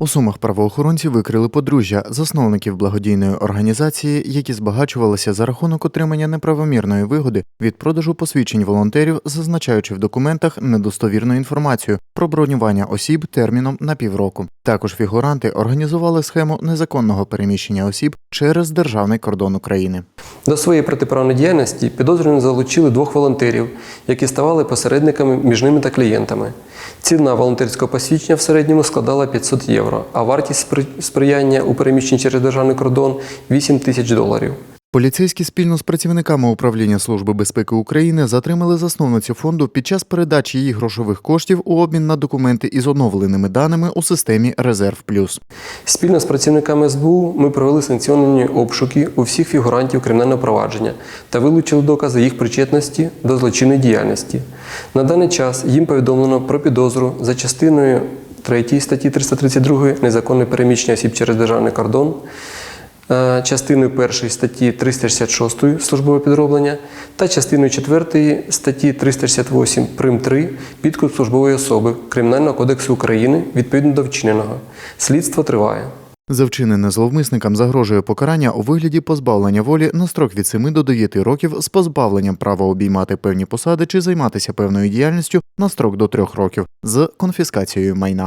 У Сумах правоохоронці викрили подружжя засновників благодійної організації, які збагачувалися за рахунок отримання неправомірної вигоди від продажу посвідчень волонтерів, зазначаючи в документах недостовірну інформацію про бронювання осіб терміном на півроку. Також фігуранти організували схему незаконного переміщення осіб через державний кордон України. До своєї протиправної діяльності підозрювані залучили двох волонтерів, які ставали посередниками між ними та клієнтами. Ціна волонтерського посвідчення в середньому складала 500 євро, а вартість спри- сприяння у переміщенні через державний кордон 8 тисяч доларів. Поліцейські спільно з працівниками управління Служби безпеки України затримали засновницю фонду під час передачі її грошових коштів у обмін на документи із оновленими даними у системі Резерв Плюс. Спільно з працівниками СБУ ми провели санкціоновані обшуки у всіх фігурантів кримінального провадження та вилучили докази їх причетності до злочинної діяльності. На даний час їм повідомлено про підозру за частиною 3 статті 332 незаконне переміщення осіб через державний кордон. Е, Частиною 1 статті 366 службове підроблення та частиною 4 статті 368 прим 3 підкуп службової особи Кримінального кодексу України відповідно до вчиненого. Слідство триває. За вчинене зловмисникам загрожує покарання у вигляді позбавлення волі на строк від 7 до 9 років з позбавленням права обіймати певні посади чи займатися певною діяльністю на строк до 3 років з конфіскацією майна.